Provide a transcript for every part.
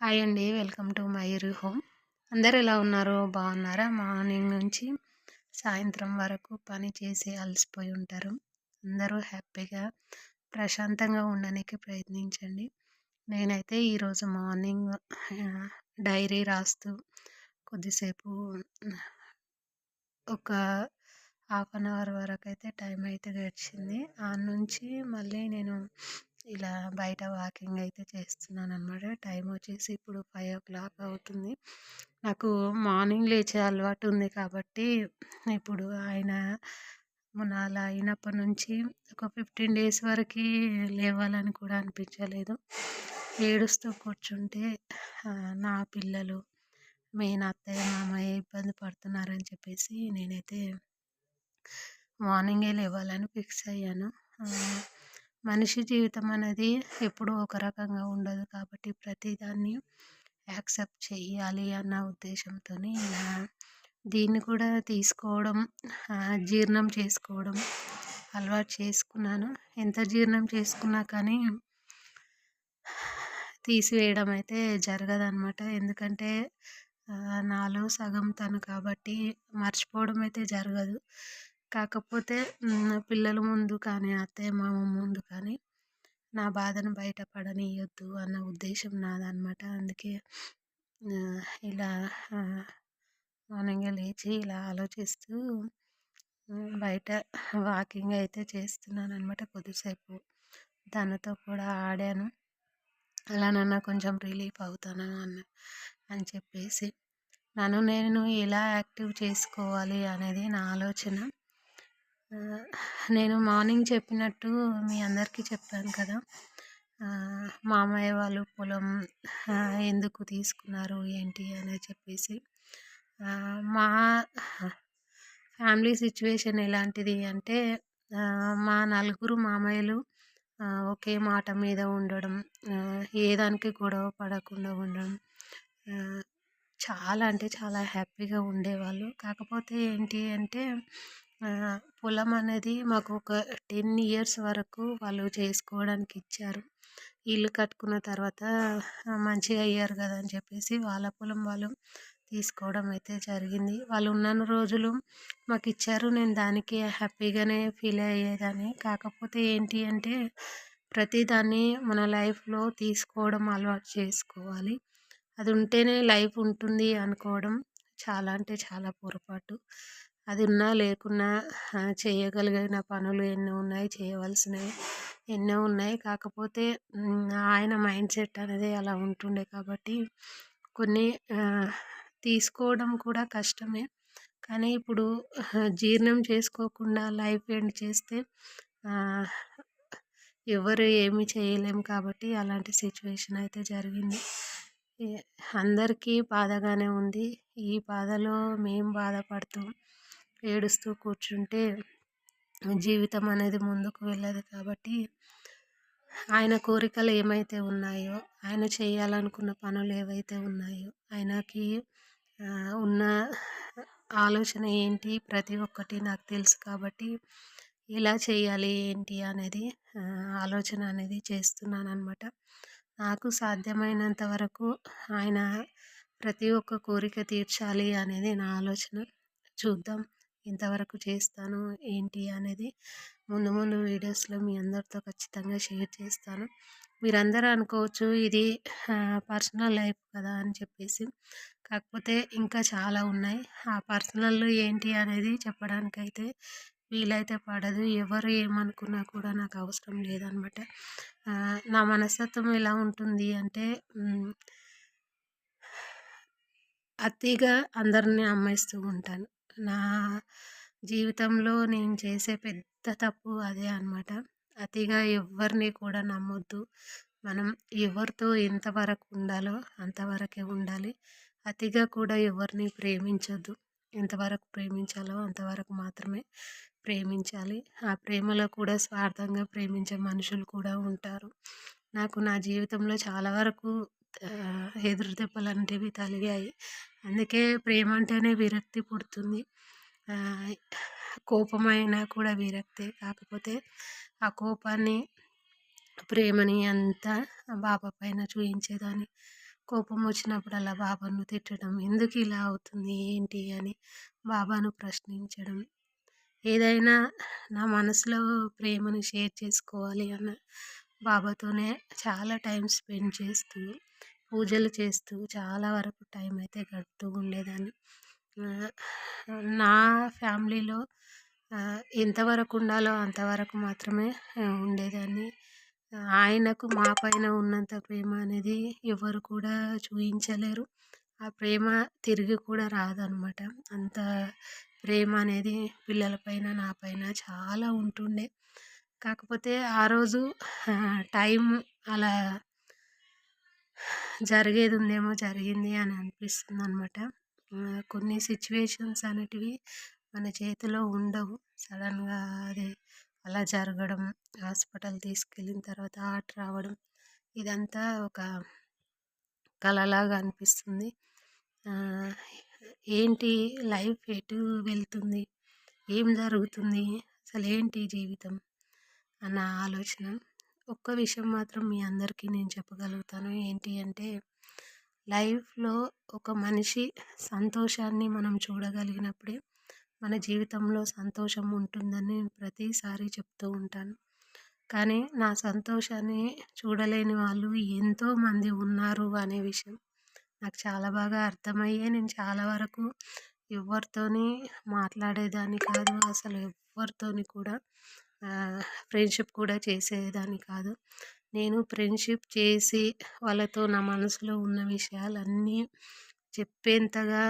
Hi అండి. Welcome to Mayuri home. అందరు ఎలా ఉన్నారు బాగున్నారా? మార్నింగ్ నుంచి సాయంత్రం వరకు పని చేసి అలసిపోయి ఉంటారు. అందరూ హ్యాపీగా ప్రశాంతంగా ఉండడానికి ప్రయత్నించండి. నేనైతే ఈరోజు మార్నింగ్ డైరీ రాస్తూ కొద్దిసేపు ఒక హాఫ్ అన్ అవర్ వరకు అయితే టైం అయితే గడిచింది. ఆ నుంచి మళ్ళీ నేను ఇలా బయట వాకింగ్ అయితే చేస్తున్నాను అనమాట టైం వచ్చేసి ఇప్పుడు ఫైవ్ ఓ క్లాక్ అవుతుంది. నాకు మార్నింగ్ లేచే అలవాటు ఉంది కాబట్టి ఇప్పుడు ఆయన మొన్న అలా అయినప్పటి నుంచి ఒక ఫిఫ్టీన్ డేస్ వరకు లేవాలని కూడా అనిపించలేదు. ఏడుస్తూ కూర్చుంటే నా పిల్లలు మెయిన్ అత్తయ్య మామయ్య ఇబ్బంది పడుతున్నారని చెప్పేసి నేనైతే మార్నింగే లేవాలని ఫిక్స్ అయ్యాను. మనిషి జీవితం అనేది ఎప్పుడూ ఒక రకంగా ఉండదు కాబట్టి ప్రతిదాన్ని యాక్సెప్ట్ చేయాలి అన్న ఉద్దేశంతో ఇలా దీన్ని కూడా తీసుకోవడం జీర్ణం చేసుకోవడం అలవాటు చేసుకున్నాను. ఎంత జీర్ణం చేసుకున్నా కానీ తీసివేయడం అయితే జరగదనమాట ఎందుకంటే నాలో సగం తను కాబట్టి మర్చిపోవడం అయితే జరగదు. కాకపోతే పిల్లల ముందు కానీ అత్తయ్య మామ ముందు కానీ నా బాధను బయటపడనీయొద్దు అన్న ఉద్దేశం నాదనమాట అందుకే ఇలా మార్నింగ్ లేచి ఇలా ఆలోచిస్తూ బయట వాకింగ్ అయితే చేస్తున్నాను అనమాట కొద్దిసేపు. తనతో కూడా ఆడాను. అలానన్నా కొంచెం రిలీఫ్ అవుతాను అన్న అని చెప్పేసి. నన్ను నేను ఎలా యాక్టివ్ చేసుకోవాలి అనేది నా ఆలోచన. నేను మార్నింగ్ చెప్పినట్టు మీ అందరికీ చెప్పాను కదా. మామయ్య వాళ్ళు పొలం ఎందుకు తీసుకున్నారు ఏంటి అని చెప్పేసి. మా ఫ్యామిలీ సిచ్యువేషన్ ఎలాంటిది అంటే మా నలుగురు మామయ్యలు ఒకే మాట మీద ఉండడం ఏ దానికి గొడవ పడకుండా ఉండడం చాలా అంటే చాలా హ్యాపీగా ఉండేవాళ్ళు. కాకపోతే ఏంటి అంటే పొలం అనేది మాకు ఒక టెన్ ఇయర్స్ వరకు వాళ్ళు చేసుకోవడానికి ఇచ్చారు. ఇల్లు కట్టుకున్న తర్వాత మంచిగా అయ్యారు కదా అని చెప్పేసి వాళ్ళ పొలం వాళ్ళు తీసుకోవడం అయితే జరిగింది. వాళ్ళు ఉన్న రోజులు మాకు ఇచ్చారు. నేను దానికి హ్యాపీగానే ఫీల్ అయ్యేదాన్ని. కాకపోతే ఏంటి అంటే ప్రతిదాన్ని మన లైఫ్లో తీసుకోవడం అలవాటు చేసుకోవాలి. అది ఉంటేనే లైఫ్ ఉంటుంది అనుకోవడం చాలా అంటే చాలా పొరపాటు. అది ఉన్నా లేకున్నా చేయగలిగిన పనులు ఎన్నో ఉన్నాయి చేయవలసినవి ఎన్నో ఉన్నాయి. కాకపోతే ఆయన మైండ్ సెట్ అనేది అలా ఉంటుండే కాబట్టి కొన్ని తీసుకోవడం కూడా కష్టమే. కానీ ఇప్పుడు జీర్ణం చేసుకోకుండా లైఫ్ ఎండ్ చేస్తే ఎవరు ఏమి చేయలేము కాబట్టి అలాంటి సిచ్యువేషన్ అయితే జరిగింది. అందరికీ బాధగానే ఉంది. ఈ బాధలో మేము బాధపడుతూ. ఏడుస్తూ కూర్చుంటే జీవితం అనేది ముందుకు వెళ్ళదు కాబట్టి ఆయన కోరికలు ఏమైతే ఉన్నాయో ఆయన చేయాలనుకున్న పనులు ఏవైతే ఉన్నాయో ఆయనకి ఉన్న ఆలోచన ఏంటి ప్రతి ఒక్కటి నాకు తెలుసు కాబట్టి ఎలా చేయాలి ఏంటి అనేది ఆలోచన అనేది చేస్తున్నాను అనమాట నాకు సాధ్యమైనంత వరకు ఆయన ప్రతి ఒక్క కోరిక తీర్చాలి అనేది నా ఆలోచన. చూద్దాం. ఎంతవరకు చేస్తాను ఏంటి అనేది ముందు ముందు వీడియోస్లో మీ అందరితో ఖచ్చితంగా షేర్ చేస్తాను. మీరందరూ అనుకోవచ్చు ఇది పర్సనల్ లైఫ్ కదా అని చెప్పేసి. కాకపోతే ఇంకా చాలా ఉన్నాయి. ఆ పర్సనల్ ఏంటి అనేది చెప్పడానికైతే వీలైతే పడదు. ఎవరు ఏమనుకున్నా కూడా నాకు అవసరం లేదనమాట. నా మనస్తత్వం ఎలా ఉంటుంది అంటే అతిగా అందరిని అమ్మేస్తూ ఉంటాను. నా జీవితంలో నేను చేసే పెద్ద తప్పు అదే అనమాట అతిగా ఎవరిని కూడా నమ్మొద్దు. మనం ఎవరితో ఎంతవరకు ఉండాలో అంతవరకే ఉండాలి. అతిగా కూడా ఎవరిని ప్రేమించొద్దు. ఎంతవరకు ప్రేమించాలో అంతవరకు మాత్రమే ప్రేమించాలి. ఆ ప్రేమలో కూడా స్వార్థంగా ప్రేమించే మనుషులు కూడా ఉంటారు. నాకు నా జీవితంలో చాలా వరకు ఎదురు దెబ్బలు అనేవి తగిలాయి అందుకే ప్రేమ అంటేనే విరక్తి పుడుతుంది. కోపమైనా కూడా విరక్తే. కాకపోతే ఆ కోపాన్ని ప్రేమని అంతా బాబా పైన చూపించేదాన్ని కోపం వచ్చినప్పుడల్లా బాబాను తిట్టడం. ఎందుకు ఇలా అవుతుంది? ఏంటి? అని బాబాను ప్రశ్నించడం. ఏదైనా నా మనసులో ప్రేమను షేర్ చేసుకోవాలి అన్న బాబాతోనే చాలా టైం స్పెండ్ చేస్తూ పూజలు చేస్తూ చాలా వరకు టైం అయితే గడుపుతూ ఉండేదాన్ని. నా ఫ్యామిలీలో ఎంతవరకు ఉండాలో అంతవరకు మాత్రమే ఉండేదాన్ని. ఆయనకు మా పైన ఉన్నంత ప్రేమ అనేది ఎవరు కూడా చూపించలేరు ఆ ప్రేమ తిరిగి కూడా రాదనమాట. అంత ప్రేమ అనేది పిల్లల పైన నా పైన చాలా ఉంటుండే. కాకపోతే ఆ రోజు టైం అలా జరిగేది ఉందేమో జరిగింది అని అనిపిస్తుంది అనమాట కొన్ని సిచ్యువేషన్స్ అనేటివి మన చేతిలో ఉండవు. సడన్గా అది అలా జరగడం హాస్పిటల్ తీసుకెళ్ళిన తర్వాత ఆట రావడం ఇదంతా ఒక కలలాగా అనిపిస్తుంది. ఏంటి లైఫ్ ఎటు వెళ్తుంది? ఏం జరుగుతుంది? అసలు ఏంటి జీవితం? అన్న ఆలోచన. ఒక్క విషయం మాత్రం మీ అందరికీ నేను చెప్పగలుగుతాను. ఏంటి అంటే లైఫ్లో ఒక మనిషి సంతోషాన్ని మనం చూడగలిగినప్పుడే మన జీవితంలో సంతోషం ఉంటుందని ప్రతిసారి చెప్తూ ఉంటాను. కానీ నా సంతోషాన్ని చూడలేని వాళ్ళు ఎంతోమంది ఉన్నారు అనే విషయం నాకు చాలా బాగా అర్థమయ్యే నేను చాలా వరకు ఎవరితోని మాట్లాడేదాన్ని కాదు. అసలు ఎవరితోని కూడా ఫ్రెండ్షిప్ కూడా చేసేదాన్ని కాదు. నేను ఫ్రెండ్షిప్ చేసి వాళ్ళతో నా మనసులో ఉన్న విషయాలన్నీ చెప్పేంతగా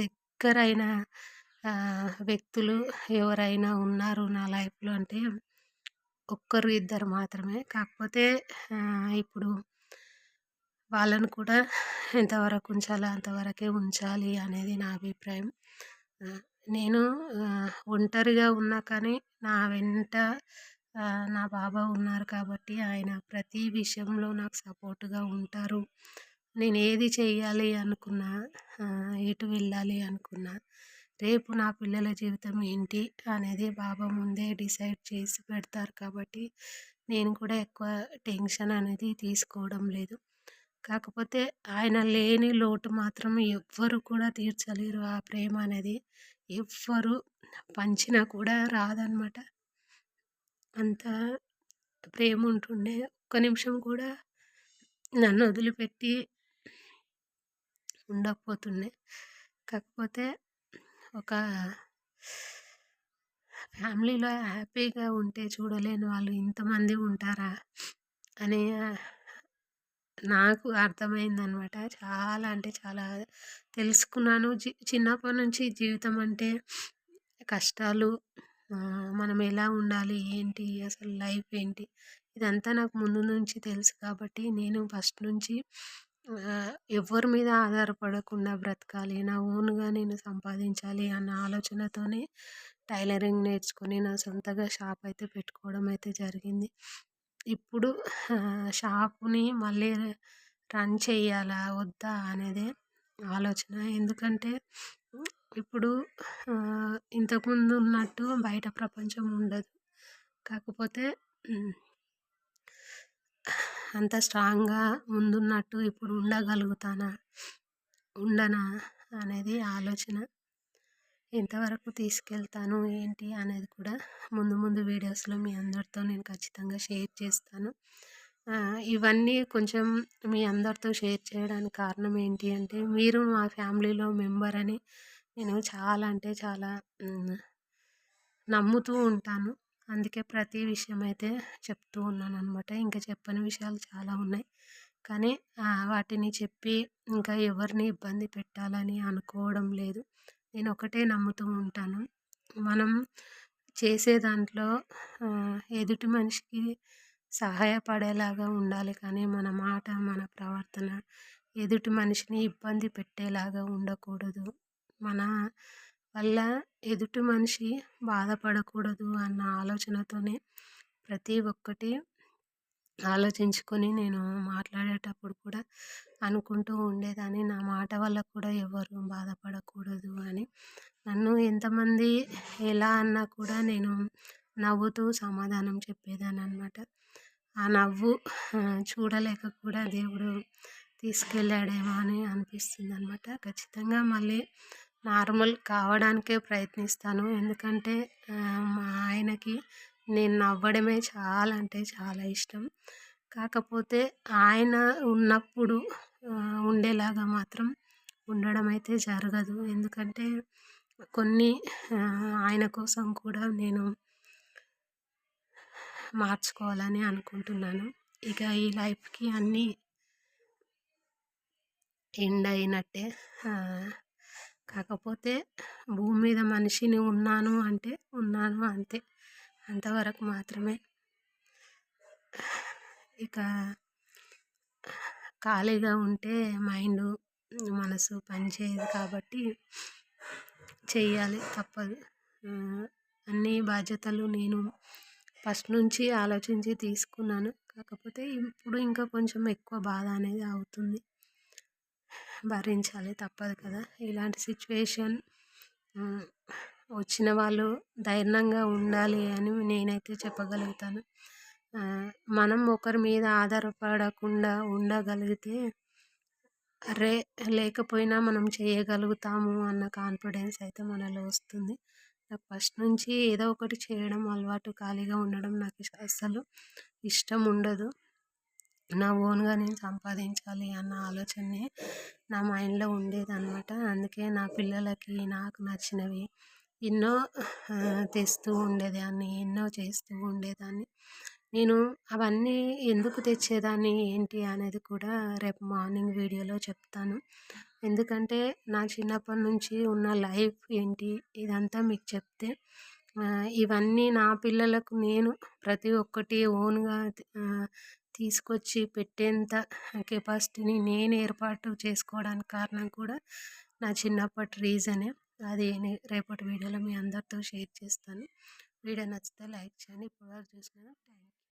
దగ్గరైన వ్యక్తులు ఎవరైనా ఉన్నారు నా లైఫ్లో అంటే ఒక్కరు ఇద్దరు మాత్రమే. కాకపోతే ఇప్పుడు వాళ్ళను కూడా ఎంతవరకు ఉంచాలో అంతవరకే ఉంచాలి అనేది నా అభిప్రాయం. నేను ఒంటరిగా ఉన్నా కానీ నా వెంట నా బాబా ఉన్నారు కాబట్టి ఆయన ప్రతి విషయంలో నాకు సపోర్ట్గా ఉంటారు. నేను ఏది చేయాలి అనుకున్నా ఎటు వెళ్ళాలి అనుకున్నా రేపు నా పిల్లల జీవితం ఏంటి అనేది బాబా ముందే డిసైడ్ చేసి పెడతారు కాబట్టి నేను కూడా ఎక్కువ టెన్షన్ అనేది తీసుకోవడం లేదు. కాకపోతే ఆయన లేని లోటు మాత్రం ఎవ్వరు కూడా తీర్చలేరు. ఆ ప్రేమ అనేది ఎవ్వరు పంచినా కూడా రాదనమాట. అంత ప్రేమ ఉంటుండే ఒక్క నిమిషం కూడా నన్ను వదిలిపెట్టి ఉండకపోతుండే. కాకపోతే ఒక ఫ్యామిలీలో హ్యాపీగా ఉంటే చూడలేని వాళ్ళు ఇంతమంది ఉంటారా? అని నాకు అర్థమైందనమాట. చాలా అంటే చాలా తెలుసుకున్నాను. జీ చిన్నప్పటి నుంచి జీవితం అంటే కష్టాలు మనం ఎలా ఉండాలి ఏంటి అసలు లైఫ్ ఏంటి ఇదంతా నాకు ముందు నుంచి తెలుసు కాబట్టి నేను ఫస్ట్ నుంచి ఎవరి మీద ఆధారపడకుండా బ్రతకాలి నా ఓన్గా నేను సంపాదించాలి అన్న ఆలోచనతోనే టైలరింగ్ నేర్చుకొని నా సొంతగా షాప్ అయితే పెట్టుకోవడం అయితే జరిగింది. ఇప్పుడు షాపుని మళ్ళీ రన్ చేయాలా? వద్దా? అనేది ఆలోచన. ఎందుకంటే ఇప్పుడు ఇంతకుముందు ఉన్నట్టు బయట ప్రపంచం ఉండదు. కాకపోతే అంత స్ట్రాంగ్గా ముందున్నట్టు ఇప్పుడు ఉండగలుగుతానా? ఉండనా? అనేది ఆలోచన. ఎంతవరకు తీసుకెళ్తాను ఏంటి అనేది కూడా ముందు ముందు వీడియోస్లో మీ అందరితో నేను ఖచ్చితంగా షేర్ చేస్తాను. ఇవన్నీ కొంచెం మీ అందరితో షేర్ చేయడానికి కారణం ఏంటి అంటే మీరు మా ఫ్యామిలీలో మెంబర్ అని నేను చాలా అంటే చాలా నమ్ముతూ ఉంటాను. అందుకే ప్రతి విషయం అయితే చెప్తూ ఉన్నాను అనమాట ఇంకా చెప్పని విషయాలు చాలా ఉన్నాయి. కానీ వాటిని చెప్పి ఇంకా ఎవరిని ఇబ్బంది పెట్టాలని అనుకోవడం లేదు. నేను ఒకటే నమ్ముతూ ఉంటాను. మనం చేసే దాంట్లో ఎదుటి మనిషికి సహాయపడేలాగా ఉండాలి కానీ మన మాట మన ప్రవర్తన ఎదుటి మనిషిని ఇబ్బంది పెట్టేలాగా ఉండకూడదు. మన వల్ల ఎదుటి మనిషి బాధపడకూడదు అన్న ఆలోచనతోనే ప్రతి ఒక్కటి ఆలోచించుకొని నేను మాట్లాడేటప్పుడు కూడా అనుకుంటూ ఉండేదాన్ని. నా మాట వల్ల కూడా ఎవరు బాధపడకూడదు అని. నన్ను ఎంతమంది ఎలా అన్నా కూడా నేను నవ్వుతూ సమాధానం చెప్పేదాన్ని అనమాట ఆ నవ్వు చూడలేక కూడా దేవుడు తీసుకెళ్ళాడేమో అని అనిపిస్తుంది అనమాట ఖచ్చితంగా మళ్ళీ నార్మల్ కావడానికే ప్రయత్నిస్తాను. ఎందుకంటే మా ఆయనకి నేను నవ్వడమే చాలా అంటే చాలా ఇష్టం. కాకపోతే ఆయన ఉన్నప్పుడు ఉండేలాగా మాత్రం ఉండడం అయితే జరగదు. ఎందుకంటే కొన్ని ఆయన కోసం కూడా నేను మార్చుకోవాలని అనుకుంటున్నాను. ఇక ఈ లైఫ్కి అన్నీ ఎండ్ అయినట్టే. కాకపోతే భూమి మీద మనిషిని ఉన్నాను అంటే ఉన్నాను అంతే. అంతవరకు మాత్రమే. ఇక ఖాళీగా ఉంటే మైండ్ మనసు పనిచేయదు కాబట్టి చేయాలి తప్పదు. అన్ని బాధ్యతలు నేను ఫస్ట్ నుంచి ఆలోచించి తీసుకున్నాను. కాకపోతే ఇప్పుడు ఇంకా కొంచెం ఎక్కువ బాధ అనేది అవుతుంది. భరించాలి తప్పదు కదా. ఇలాంటి సిచ్యువేషన్ వచ్చిన వాళ్ళు ధైర్యంగా ఉండాలి అని నేనైతే చెప్పగలుగుతాను. మనం ఒకరి మీద ఆధారపడకుండా ఉండగలిగితే అరే లేకపోయినా మనం చేయగలుగుతాము అన్న కాన్ఫిడెన్స్ అయితే మనలో వస్తుంది. నాకు ఫస్ట్ నుంచి ఏదో ఒకటి చేయడం అలవాటు ఖాళీగా ఉండడం నాకు అసలు ఇష్టం ఉండదు. నా ఓన్గా నేను సంపాదించాలి అన్న ఆలోచనే నా మైండ్లో ఉండేదన్నమాట. అందుకే నా పిల్లలకి నాకు నచ్చినవి ఎన్నో తెస్తూ ఉండేదాన్ని ఎన్నో చేస్తూ ఉండేదాన్ని. నేను అవన్నీ ఎందుకు తెచ్చేదాన్ని ఏంటి అనేది కూడా రేపు మార్నింగ్ వీడియోలో చెప్తాను. ఎందుకంటే నా చిన్నప్పటి నుంచి ఉన్న లైఫ్ ఏంటి ఇదంతా మీకు చెప్తే ఇవన్నీ నా పిల్లలకు నేను ప్రతి ఒక్కటి ఓన్గా తీసుకొచ్చి పెట్టేంత కెపాసిటీని నేను ఏర్పాటు చేసుకోవడానికి కారణం కూడా నా చిన్నప్పటి రీజనే. అది రేపటి వీడియోలో మీ అందరితో షేర్ చేస్తాను. వీడియో నచ్చితే లైక్ చేయండి. ఇప్పుడు చూసిన థ్యాంక్